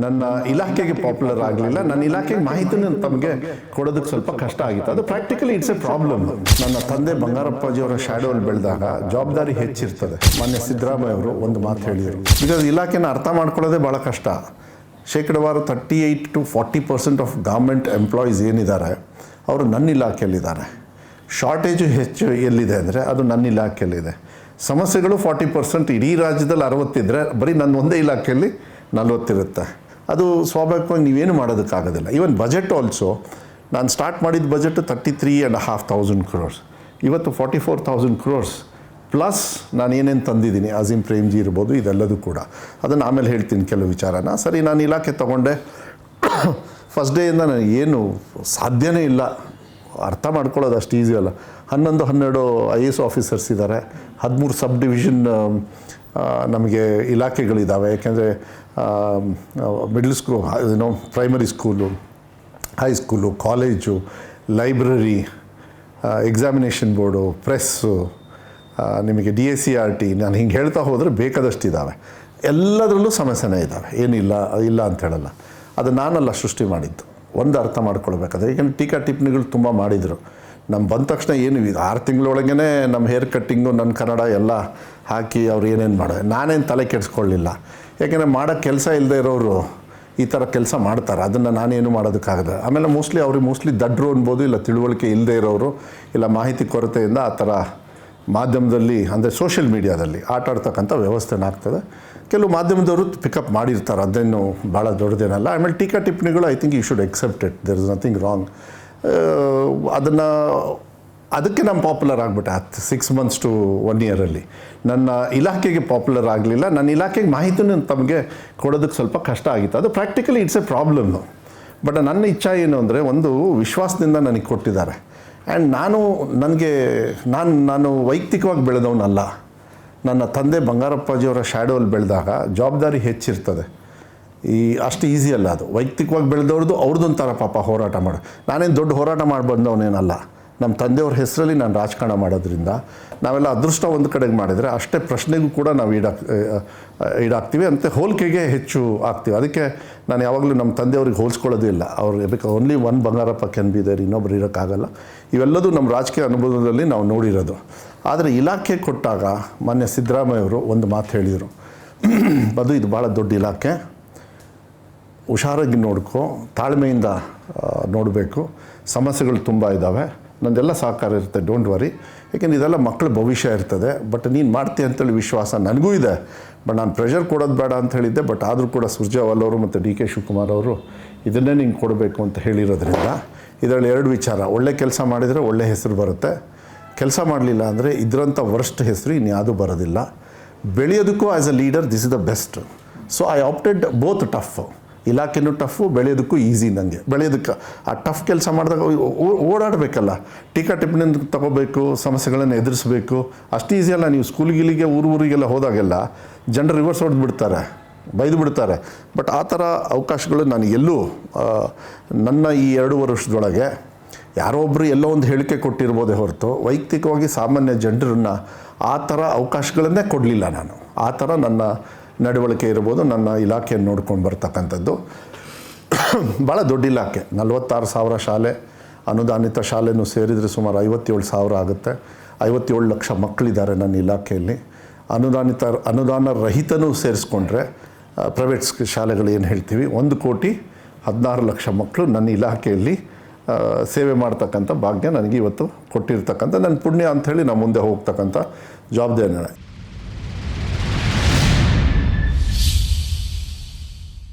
ನನ್ನ ಇಲಾಖೆಗೆ ಪಾಪ್ಯುಲರ್ ಆಗಲಿಲ್ಲ. ನನ್ನ ಇಲಾಖೆಗೆ ಮಾಹಿತಿನ ತಮಗೆ ಕೊಡೋದಕ್ಕೆ ಸ್ವಲ್ಪ ಕಷ್ಟ ಆಗಿತ್ತು. ಅದು ಪ್ರಾಕ್ಟಿಕಲಿ ಇಟ್ಸ್ ಎ ಪ್ರಾಬ್ಲಮ್ ನನ್ನ ತಂದೆ ಬಂಗಾರಪ್ಪಾಜಿ ಬಂಗಾರಪ್ಪಾಜಿಯವರ ಶ್ಯಾಡೋಲ್ಲಿ ಬೆಳೆದಾಗ ಜವಾಬ್ದಾರಿ ಹೆಚ್ಚಿರ್ತದೆ. ಮಾನ್ಯ ಸಿದ್ದರಾಮಯ್ಯ ಅವರು ಒಂದು ಮಾತು ಹೇಳಿದರು. ಬಿಕಾಸ್ ಇಲಾಖೆನ ಅರ್ಥ ಮಾಡ್ಕೊಳ್ಳೋದೇ ಭಾಳ ಕಷ್ಟ. ಶೇಕಡವಾರು thirty eight to forty percent of government employees ಏನಿದ್ದಾರೆ, ಅವರು ನನ್ನ ಇಲಾಖೆಯಲ್ಲಿದ್ದಾರೆ. ಶಾರ್ಟೇಜು ಹೆಚ್ಚು ಎಲ್ಲಿದೆ ಅಂದರೆ ಅದು ನನ್ನ ಇಲಾಖೆಯಲ್ಲಿದೆ. ಸಮಸ್ಯೆಗಳು ಫಾರ್ಟಿ ಪರ್ಸೆಂಟ್ ಇಡೀ ರಾಜ್ಯದಲ್ಲಿ ಅರವತ್ತಿದ್ರೆ ಬರೀ ನನ್ನ ಒಂದೇ ಇಲಾಖೆಯಲ್ಲಿ ನಲ್ವತ್ತಿರುತ್ತೆ ಅದು ಸ್ವಾಭಾವಿಕವಾಗಿ ನೀವೇನು ಮಾಡೋದಕ್ಕಾಗೋದಿಲ್ಲ. ಈವನ್ ಬಜೆಟ್ ಆಲ್ಸೋ ನಾನು ಸ್ಟಾರ್ಟ್ ಮಾಡಿದ budget thirty three and half thousand crores ಇವತ್ತು forty four thousand crores plus ನಾನು ಏನೇನು ತಂದಿದ್ದೀನಿ ಅಜೀಮ್ ಪ್ರೇಮ್ಜಿ ಇರ್ಬೋದು, ಇದೆಲ್ಲದೂ ಕೂಡ. ಅದನ್ನು ಆಮೇಲೆ ಹೇಳ್ತೀನಿ ಕೆಲವು ವಿಚಾರನ. ಸರಿ, ನಾನು ಇಲಾಖೆ ತೊಗೊಂಡೆ. ಫಸ್ಟ್ ಡೇಯಿಂದ ನನಗೆ ಏನು ಸಾಧ್ಯನೇ ಇಲ್ಲ. ಅರ್ಥ ಮಾಡ್ಕೊಳ್ಳೋದು ಅಷ್ಟು ಈಸಿ ಅಲ್ಲ. ಹನ್ನೊಂದು, ಹನ್ನೆರಡು ಐ ಎ ಎಸ್ ಆಫೀಸರ್ಸ್ ಇದ್ದಾರೆ ಹದಿಮೂರು ಸಬ್ ಡಿವಿಷನ್ ನಮಗೆ ಇಲಾಖೆಗಳಿದ್ದಾವೆ ಯಾಕೆಂದರೆ ಮಿಡ್ಲ್ ಸ್ಕೂಲ್ ಏನೋ primary school high school college library examination board press ನಿಮಗೆ D S C R T ನಾನು ಹಿಂಗೆ ಹೇಳ್ತಾ ಹೋದರೆ ಬೇಕಾದಷ್ಟು ಇದ್ದಾವೆ ಎಲ್ಲದರಲ್ಲೂ ಸಮಸ್ಯೆನೇ ಇದ್ದಾವೆ ಏನಿಲ್ಲ, ಇಲ್ಲ ಅಂತ ಹೇಳಲ್ಲ. ಅದು ನಾನಲ್ಲ ಸೃಷ್ಟಿ ಮಾಡಿದ್ದು. ಒಂದು ಅರ್ಥ ಮಾಡ್ಕೊಳ್ಬೇಕಾದ್ರೆ ಈಗ ಟೀಕಾ ಟಿಪ್ಪಣಿಗಳು ತುಂಬ ಮಾಡಿದರು. ನಮ್ಮ ಬಂದ ತಕ್ಷಣ ಏನು ಆರು ತಿಂಗಳೊಳಗೇ ನಮ್ಮ ಹೇರ್ ಕಟ್ಟಿಂಗು ನನ್ನ ಕನ್ನಡ ಎಲ್ಲ ಹಾಕಿ ಅವ್ರು ಏನೇನು ಮಾಡೋದು ನಾನೇನು ತಲೆ ಕೆಡಿಸ್ಕೊಳ್ಳಿಲ್ಲ ಯಾಕೆಂದರೆ ಮಾಡೋ ಕೆಲಸ ಇಲ್ಲದೆ ಇರೋರು ಈ ಥರ ಕೆಲಸ ಮಾಡ್ತಾರೆ, ಅದನ್ನು ನಾನೇನು ಮಾಡೋದಕ್ಕಾಗದೆ ಆಮೇಲೆ ಮೋಸ್ಟ್ಲಿ ಅವ್ರಿಗೆ ಮೋಸ್ಟ್ಲಿ ದಡ್ರು ಅನ್ಬೋದು, ಇಲ್ಲ ತಿಳುವಳಿಕೆ ಇಲ್ಲದೆ ಇರೋರು, ಇಲ್ಲ ಮಾಹಿತಿ ಕೊರತೆಯಿಂದ ಆ ಥರ ಮಾಧ್ಯಮದಲ್ಲಿ, ಅಂದರೆ ಸೋಷಿಯಲ್ ಮೀಡಿಯಾದಲ್ಲಿ ಆಟ ಆಡ್ತಕ್ಕಂಥ ವ್ಯವಸ್ಥೆನ ಆಗ್ತದೆ. ಕೆಲವು ಮಾಧ್ಯಮದವರು ಪಿಕಪ್ ಮಾಡಿರ್ತಾರೆ, ಅದೇನು ಭಾಳ ದೊಡ್ಡದೇನಲ್ಲ. ಆಮೇಲೆ ಟೀಕಾ ಟಿಪ್ಪಣಿಗಳು I think you should accept it there is nothing wrong ಅದನ್ನು, ಅದಕ್ಕೆ ನಾನು ಪಾಪ್ಯುಲರ್ ಆಗಿಬಿಟ್ಟೆ ಹತ್ತು ಸಿಕ್ಸ್ ಮಂತ್ಸ್ ಟು ಒನ್ ಇಯರಲ್ಲಿ ನನ್ನ ಇಲಾಖೆಗೆ ಪಾಪ್ಯುಲರ್ ಆಗಲಿಲ್ಲ. ನನ್ನ ಇಲಾಖೆಗೆ ಮಾಹಿತಿನೂ ತಮಗೆ ಕೊಡೋದಕ್ಕೆ ಸ್ವಲ್ಪ ಕಷ್ಟ ಆಗಿತ್ತು. ಅದು practically it's a problem but ನನ್ನ ಇಚ್ಛಾ ಏನು ಅಂದರೆ, ಒಂದು ವಿಶ್ವಾಸದಿಂದ ನನಗೆ ಕೊಟ್ಟಿದ್ದಾರೆ. ಆ್ಯಂಡ್ ನಾನು ನನಗೆ, ನಾನು ನಾನು ವೈಯಕ್ತಿಕವಾಗಿ ಬೆಳೆದವನಲ್ಲ. ನನ್ನ ತಂದೆ ಬಂಗಾರಪ್ಪಾಜಿಯವರ ಶಾಡೋಲ್ಲಿ ಬೆಳೆದಾಗ ಜವಾಬ್ದಾರಿ ಹೆಚ್ಚಿರ್ತದೆ. ಈ ಅಷ್ಟು ಈಸಿ ಅಲ್ಲ ಅದು. ವೈಯಕ್ತಿಕವಾಗಿ ಬೆಳೆದವ್ರದ್ದು ಅವ್ರದ್ದೊಂಥರ ಪಾಪ ಹೋರಾಟ ಮಾಡು. ನಾನೇನು ದೊಡ್ಡ ಹೋರಾಟ ಮಾಡಿ ಬಂದವನೇನಲ್ಲ ನಮ್ಮ ತಂದೆಯವ್ರ ಹೆಸರಲ್ಲಿ ನಾನು ರಾಜಕಾರಣ ಮಾಡೋದ್ರಿಂದ ನಾವೆಲ್ಲ ಅದೃಷ್ಟ ಒಂದು ಕಡೆಗೆ ಮಾಡಿದರೆ ಅಷ್ಟೇ ಪ್ರಶ್ನೆಗೂ ಕೂಡ ನಾವು ಈಡಾಕ್ ಈಡಾಗ್ತೀವಿ ಅಂತ ಹೋಲಿಕೆಗೆ ಹೆಚ್ಚು ಆಗ್ತೀವಿ. ಅದಕ್ಕೆ ನಾನು ಯಾವಾಗಲೂ ನಮ್ಮ ತಂದೆಯವ್ರಿಗೆ ಹೋಲಿಸ್ಕೊಳ್ಳೋದೇ ಇಲ್ಲ. ಅವ್ರು ಬೇಕು only one Bangarappa can be there ಇನ್ನೊಬ್ರು ಇರೋಕ್ಕಾಗಲ್ಲ. ಇವೆಲ್ಲದೂ ನಮ್ಮ ರಾಜಕೀಯ ಅನುಭವದಲ್ಲಿ ನಾವು ನೋಡಿರೋದು. ಆದರೆ ಇಲಾಖೆ ಕೊಟ್ಟಾಗ ಮಾನ್ಯ ಸಿದ್ದರಾಮಯ್ಯವರು ಒಂದು ಮಾತು ಹೇಳಿದರು. ಅದು ಇದು ಭಾಳ ದೊಡ್ಡ ಇಲಾಖೆ. ಹುಷಾರಾಗಿ ನೋಡ್ಕೊ, ತಾಳ್ಮೆಯಿಂದ ನೋಡಬೇಕು. ಸಮಸ್ಯೆಗಳು ತುಂಬ ಇದ್ದಾವೆ ನಂದೆಲ್ಲ ಸಹಕಾರ ಇರುತ್ತೆ ಡೋಂಟ್ ವರಿ ಯಾಕೆಂದರೆ ಇದೆಲ್ಲ ಮಕ್ಕಳ ಭವಿಷ್ಯ ಇರ್ತದೆ. ಬಟ್ ನೀನು ಮಾಡ್ತೀಯ ಅಂತೇಳಿ ವಿಶ್ವಾಸ ನನಗೂ ಇದೆ. ಬಟ್ ನಾನು ಪ್ರೆಷರ್ ಕೊಡೋದು ಬೇಡ ಅಂತ ಹೇಳಿದ್ದೆ. ಬಟ್ ಆದರೂ ಕೂಡ ಸುರ್ಜೇವಾಲ್ ಅವರು ಮತ್ತು ಡಿ ಕೆ ಶಿವಕುಮಾರ್ ಅವರು ಇದನ್ನೇ ನಿಂಗೆ ಕೊಡಬೇಕು ಅಂತ ಹೇಳಿರೋದ್ರಿಂದ ಇದರಲ್ಲಿ ಎರಡು ವಿಚಾರ. ಒಳ್ಳೆ ಕೆಲಸ ಮಾಡಿದರೆ ಒಳ್ಳೆ ಹೆಸರು ಬರುತ್ತೆ. ಕೆಲಸ ಮಾಡಲಿಲ್ಲ ಅಂದರೆ ಇದರಂಥ ವರ್ಸ್ಟ್ ಹೆಸರು ಇನ್ಯಾವುದೂ ಬರೋದಿಲ್ಲ. ಬೆಳೆಯೋದಕ್ಕೂ as a leader this is the best so I opted both tough ಇಲಾಖೆನೂ tough ಬೆಳೆಯೋದಕ್ಕೂ ಈಸಿ ನನಗೆ ಬೆಳೆಯೋದಕ್ಕೆ, ಆ ಟಫ್ ಕೆಲಸ ಮಾಡಿದಾಗ ಓಡಾಡಬೇಕಲ್ಲ. ಟೀಕಾ ಟಿಪ್ಪಣಿ ತಗೋಬೇಕು, ಸಮಸ್ಯೆಗಳನ್ನು ಎದುರಿಸಬೇಕು. ಅಷ್ಟು ಈಸಿ ಅಲ್ಲ, ನೀವು ಸ್ಕೂಲ್ಗಿಲಿಗೆ ಊರು ಊರಿಗೆಲ್ಲ ಹೋದಾಗೆಲ್ಲ ಜನರು ರಿವರ್ಸ್ ಹೊಡೆದು ಬಿಡ್ತಾರೆ ಬೈದು ಬಿಡ್ತಾರೆ. ಬಟ್ ಆ ಥರ ಅವಕಾಶಗಳು ನಾನು ಎಲ್ಲೂ ನನ್ನ ಈ ಎರಡೂವರೆ ವರ್ಷದೊಳಗೆ ಯಾರೋ ಒಬ್ಬರು ಎಲ್ಲೋ ಒಂದು ಹೇಳಿಕೆ ಕೊಟ್ಟಿರ್ಬೋದೇ ಹೊರತು ವೈಯಕ್ತಿಕವಾಗಿ ಸಾಮಾನ್ಯ ಜನರನ್ನ ಆ ಥರ ಅವಕಾಶಗಳನ್ನೇ ಕೊಡಲಿಲ್ಲ ನಾನು. ಆ ಥರ ನನ್ನ ನಡವಳಿಕೆ ಇರ್ಬೋದು, ನನ್ನ ಇಲಾಖೆಯನ್ನು ನೋಡ್ಕೊಂಡು ಬರ್ತಕ್ಕಂಥದ್ದು. ಭಾಳ ದೊಡ್ಡ ಇಲಾಖೆ, ನಲವತ್ತಾರು ಸಾವಿರ ಶಾಲೆ, ಅನುದಾನಿತ ಶಾಲೆನೂ ಸೇರಿದರೆ ಸುಮಾರು ಐವತ್ತೇಳು ಸಾವಿರ ಆಗುತ್ತೆ. ಐವತ್ತೇಳು ಲಕ್ಷ ಮಕ್ಕಳಿದ್ದಾರೆ ನನ್ನ ಇಲಾಖೆಯಲ್ಲಿ. ಅನುದಾನಿತ, ಅನುದಾನ ರಹಿತನೂ ಸೇರಿಸ್ಕೊಂಡ್ರೆ ಪ್ರೈವೇಟ್ ಶಾಲೆಗಳು ಏನು ಹೇಳ್ತೀವಿ, ಒಂದು ಕೋಟಿ ಹದಿನಾರು ಲಕ್ಷ ಮಕ್ಕಳು ನನ್ನ ಇಲಾಖೆಯಲ್ಲಿ ಸೇವೆ ಮಾಡ್ತಕ್ಕಂಥ ಭಾಗ್ಯ ನನಗೆ ಇವತ್ತು ಕೊಟ್ಟಿರ್ತಕ್ಕಂಥ ನನ್ನ ಪುಣ್ಯ ಅಂಥೇಳಿ ನಾನು ಮುಂದೆ ಹೋಗ್ತಕ್ಕಂಥ ಜವಾಬ್ದಾರಿ